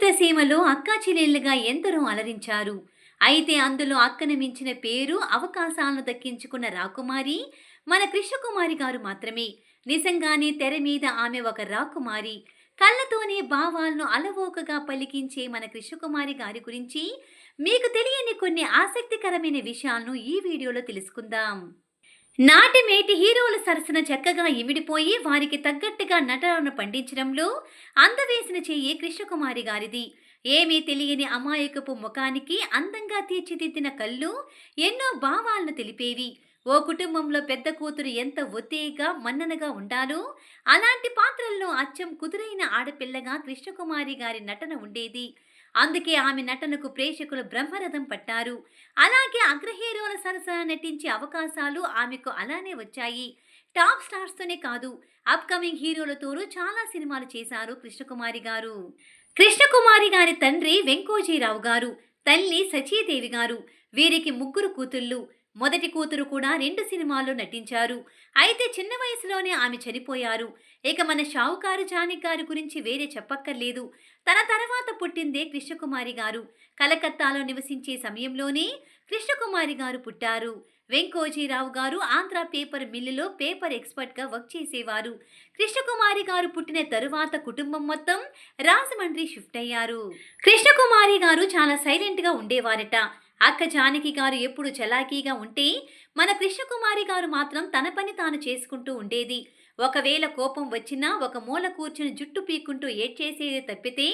చిత్రసీమలో అక్కా చెల్లెళ్ళుగా ఎందరో అలరించారు. అయితే అందులో అక్కను మించిన పేరు అవకాశాలను దక్కించుకున్న రాకుమారి మన కృష్ణకుమారి గారు మాత్రమే. నిజంగానే తెర మీద ఆమె ఒక రాకుమారి. కళ్ళతోనే భావాలను అలవోకగా పలికించే మన కృష్ణకుమారి గారి గురించి మీకు తెలియని కొన్ని ఆసక్తికరమైన విషయాలను ఈ వీడియోలో తెలుసుకుందాం. నాటి మేటి హీరోల సరసన చక్కగా ఇమిడిపోయి వారికి తగ్గట్టుగా నటనను పండించడంలో అందవేసిన చెయ్యి కృష్ణకుమారి గారిది. ఏమీ తెలియని అమాయకపు ముఖానికి అందంగా తీర్చిదిద్దిన కళ్ళు ఎన్నో భావాలను తెలిపేవి. ఓ కుటుంబంలో పెద్ద కూతురు ఎంత ఒత్తిగా మన్ననగా ఉండాలో అలాంటి పాత్రల్లో అచ్చం కుదురైన ఆడపిల్లగా కృష్ణకుమారి గారి నటన ఉండేది. అందుకే ఆమె నటనకు ప్రేక్షకులు బ్రహ్మరథం పట్టారు. అలాగే అగ్రహీరోల సరసన నటించే అవకాశాలు ఆమెకు అలానే వచ్చాయి. టాప్ స్టార్స్తోనే కాదు అప్కమింగ్ హీరోలతోనూ చాలా సినిమాలు చేశారు కృష్ణకుమారి గారు. కృష్ణకుమారి గారి తండ్రి వెంకోజీరావు గారు తల్లి సచీదేవి గారు వీరికి ముగ్గురు కూతుళ్ళు మొదటి కూతురు కూడా రెండు సినిమాల్లో నటించారు. అయితే చిన్న వయసులోనే ఆమె చనిపోయారు. ఇక మన షావుకారు జానిక్ గారి గురించి వేరే చెప్పక్కర్లేదు. తన తర్వాత పుట్టిందే కృష్ణకుమారి గారు. కలకత్తాలో నివసించే సమయంలోనే కృష్ణకుమారి గారు పుట్టారు. వెంకోజీరావు గారు ఆంధ్ర పేపర్ మిల్లులో పేపర్ ఎక్స్పర్ట్గా వర్క్ చేసేవారు. కృష్ణకుమారి గారు పుట్టిన తరువాత కుటుంబం మొత్తం రాజమండ్రి షిఫ్ట్ అయ్యారు. కృష్ణకుమారి గారు చాలా సైలెంట్గా ఉండేవారట. అక్క జానకి గారు ఎప్పుడు చలాకీగా ఉంటే మన కృష్ణకుమారి గారు మాత్రం తన పని తాను చేసుకుంటూ ఉండేది. ఒకవేళ కోపం వచ్చినా ఒక మూల కూర్చుని జుట్టు పీక్కుంటూ ఏడ్చేసేది తప్పితే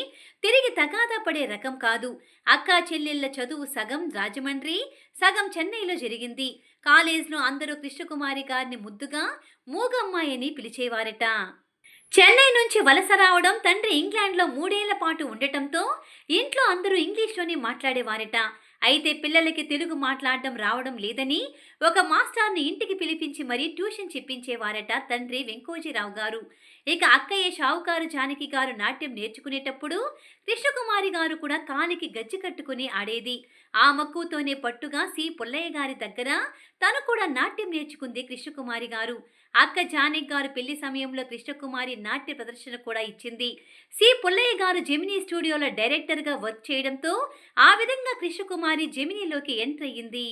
తిరిగి తగాదా పడే రకం కాదు. అక్కా చెల్లెళ్ళ చదువు సగం రాజమండ్రి సగం చెన్నైలో జరిగింది. కాలేజ్లో అందరూ కృష్ణకుమారి గారిని ముద్దుగా మూగమ్మాయి అని పిలిచేవారట. చెన్నై నుంచి వలస రావడం తండ్రి ఇంగ్లాండ్లో మూడేళ్ళ పాటు ఉండటంతో ఇంట్లో అందరూ ఇంగ్లీష్లోనే మాట్లాడేవారట. అయితే పిల్లలకి తెలుగు మాట్లాడడం రావడం లేదని ఒక మాస్టర్ని ఇంటికి పిలిపించి మరీ ట్యూషన్ చెప్పించేవారట తండ్రి వెంకోజీరావు గారు. ఇక అక్కయ్య షావుకారు జానకి గారు నాట్యం నేర్చుకునేటప్పుడు కృష్ణకుమారి గారు కూడా కాలికి గజ్జి కట్టుకుని ఆడేది. ఆ మక్కువతోనే పట్టుగా సి. పుల్లయ్య గారి దగ్గర తను కూడా నాట్యం నేర్చుకుంది కృష్ణకుమారి గారు. అక్క జానకి గారు పెళ్ళి సమయంలో కృష్ణకుమారి నాట్య ప్రదర్శన కూడా ఇచ్చింది. సి. పుల్లయ్య గారు జెమినీ స్టూడియోలో డైరెక్టర్గా వర్క్ చేయడంతో ఆ విధంగా కృష్ణకుమారి జెమినీలోకి ఎంటర్ అయ్యింది.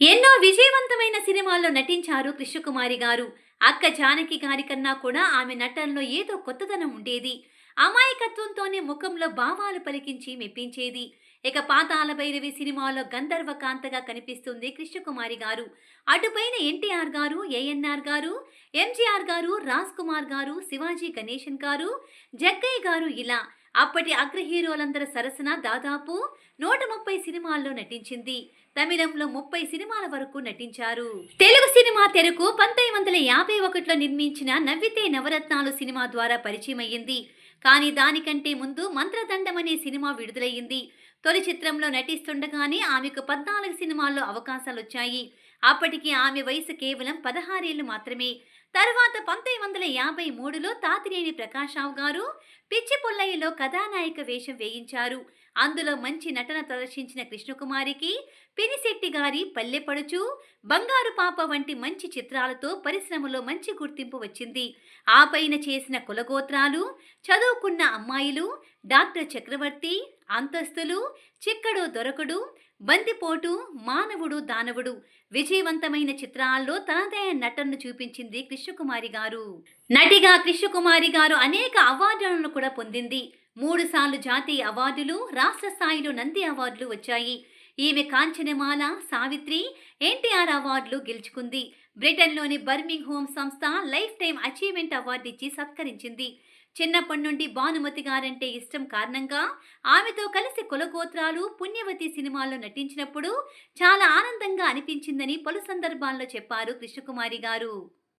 ఎన్నో విజయవంతమైన సినిమాల్లో నటించారు కృష్ణకుమారి గారు. అక్క జానకి గారి కన్నా కూడా ఆమె నటనలో ఏదో కొత్తదనం ఉండేది. అమాయకత్వంతోనే ముఖంలో భావాలు పలికించి మెప్పించేది. ఇక పాతాల భైరవి సినిమాలో గంధర్వ కాంతగా కనిపిస్తుంది కృష్ణకుమారి గారు. అటుపైన ఎన్టీఆర్ గారు ఏఎన్ఆర్ గారు ఎంజీఆర్ గారు రాజ్ కుమార్ గారు శివాజీ గణేశన్ గారు జగ్గయ్య గారు ఇలా అప్పటి అగ్ర హీరోలందరి సరసన దాదాపు నూట ముప్పై సినిమాల్లో నటించింది. తమిళంలో ముప్పై సినిమాల వరకు నటించారు. తెలుగు సినిమా తెరకు పంతొమ్మిది వందల యాభై ఒకటిలో నిర్మించిన నవ్వితే నవరత్నాలు సినిమా ద్వారా పరిచయమయ్యింది. కానీ దానికంటే ముందు మంత్రదండం అనే సినిమా విడుదలయ్యింది. తొలి చిత్రంలో నటిస్తుండగానే ఆమెకు పద్నాలుగు సినిమాల్లో అవకాశాలు వచ్చాయి అప్పటికి ఆమె వయసు కేవలం పదహారేళ్ళు మాత్రమే. తర్వాత పంతొమ్మిది వందల యాభై మూడులో తాతినేని ప్రకాశ్రావు గారు పిచ్చి పొల్లయ్యలో కథానాయక వేషం వేయించారు. అందులో మంచి నటన ప్రదర్శించిన కృష్ణకుమారికి పినిసి గారి పల్లెపడుచు బంగారు పాప వంటి మంచి చిత్రాలతో పరిశ్రమలో మంచి గుర్తింపు వచ్చింది. ఆ పైన చేసిన కులగోత్రాలు చదువుకున్న అమ్మాయిలు డాక్టర్ చక్రవర్తి అంతస్తులు చిక్కడు దొరకడు బందిపోటు మానవుడు దానవుడు విజయవంతమైన చిత్రాల్లో తనదైన నటనను చూపించింది కృష్ణకుమారి గారు. నటిగా కృష్ణకుమారి గారు అనేక అవార్డులను కూడా పొందింది. మూడు సార్లు జాతీయ అవార్డులు రాష్ట్ర స్థాయిలో నంది అవార్డులు వచ్చాయి. ఈమె కాంచనమాల సావిత్రి ఎన్టీఆర్ అవార్డులు గెలుచుకుంది. బ్రిటన్లోని బర్మింగ్ హోమ్ సంస్థ లైఫ్ టైం అచీవ్మెంట్ అవార్డు ఇచ్చి సత్కరించింది. చిన్నప్పటి నుండి భానుమతి గారంటే ఇష్టం కారణంగా ఆమెతో కలిసి కులగోత్రాలు పుణ్యవతి సినిమాల్లో నటించినప్పుడు చాలా ఆనందంగా అనిపించిందని పలు సందర్భాల్లో చెప్పారు కృష్ణకుమారి గారు.